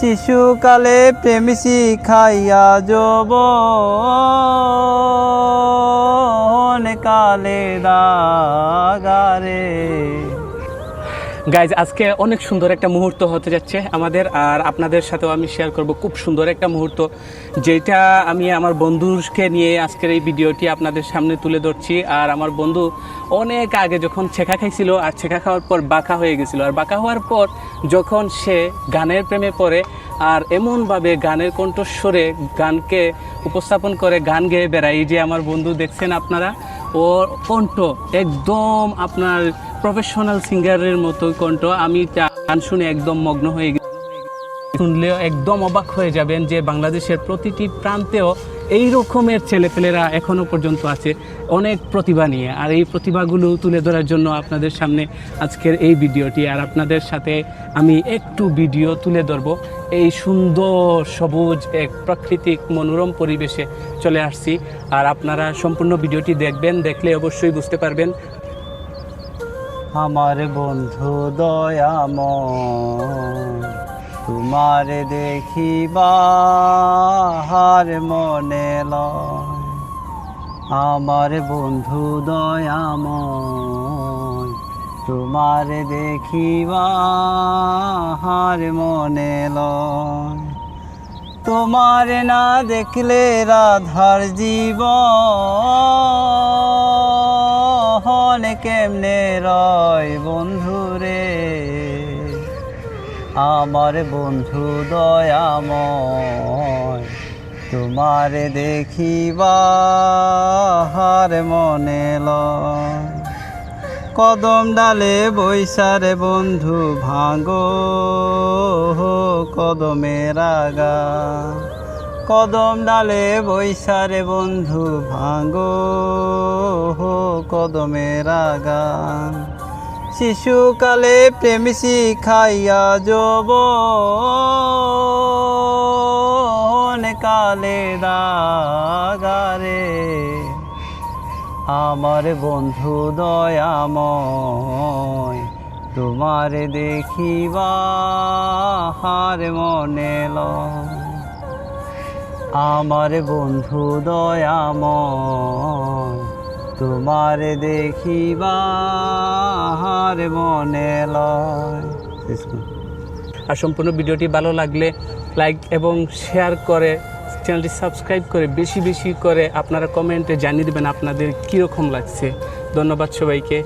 শিশুকালে প্রেম শিখাইয়া যব। কালে দাগারে গাইজ আজকে অনেক সুন্দর একটা মুহূর্ত হতে যাচ্ছে আমাদের, আর আপনাদের সাথেও আমি শেয়ার করব খুব সুন্দর একটা মুহূর্ত, যেটা আমি আমার বন্ধুকে নিয়ে আজকের এই ভিডিওটি আপনাদের সামনে তুলে ধরছি। আর আমার বন্ধু অনেক আগে যখন ছেঁকা খাইছিল, আর ছেঁকা খাওয়ার পর বাঁকা হয়ে গেছিল। আর বাঁকা হওয়ার পর যখন সে গানের প্রেমে পড়ে, আর এমনভাবে গানের কণ্ঠস্বরে গানকে উপস্থাপন করে, গান গেয়ে বেড়ায়। এই যে আমার বন্ধু দেখছেন আপনারা, ওর কণ্ঠ একদম আপনার প্রফেশনাল সিঙ্গারের মতো কণ্ঠ। আমি গান শুনে একদম মগ্ন হয়ে গেছি। শুনলেও একদম অবাক হয়ে যাবেন যে বাংলাদেশের প্রতিটি প্রান্তেও এই রকমের ছেলেপেলেরা এখনও পর্যন্ত আছে। অনেক প্রতিভা নিয়ে। আর এই প্রতিভাগুলো তুলে ধরার জন্য আপনাদের সামনে আজকের এই ভিডিওটি। আর আপনাদের সাথে আমি একটু ভিডিও তুলে ধরবো। এই সুন্দর, সবুজ, এক প্রাকৃতিক, মনোরম পরিবেশে চলে আসছি। আর আপনারা সম্পূর্ণ ভিডিওটি দেখবেন, দেখলে অবশ্যই বুঝতে পারবেন আমার বন্ধু দয়াম তোমার দেখিবা মনে লয়। আমার বন্ধু দয়াম তোমার দেখিবা মনে লয়। তোমার না দেখলে রাধার জীবন রে। আমার বন্ধু দয়াময়, তোমার দেখিবা হার মনে লয়। কদম ডালে বৈশারে বন্ধু ভাঙ্গো কদমের আগা। কদম ডালে বৈশারে বন্ধু ভাঙ্গো কদমের আগা। শিশুকালে প্রেম শিখাইয়া যব। কালে দাগারে আমার বন্ধু দয়াময়, তোমার দেখিবা হার মনে আমার বন্ধু দয়াময় তোমার দেখিবার মনে লয়। আর সম্পূর্ণ ভিডিওটি ভালো লাগলে লাইক এবং শেয়ার করে চ্যানেলটি সাবস্ক্রাইব করে বেশি বেশি করে আপনারা কমেন্টে জানিয়ে দেবেন আপনাদের কীরকম লাগছে। ধন্যবাদ সবাইকে।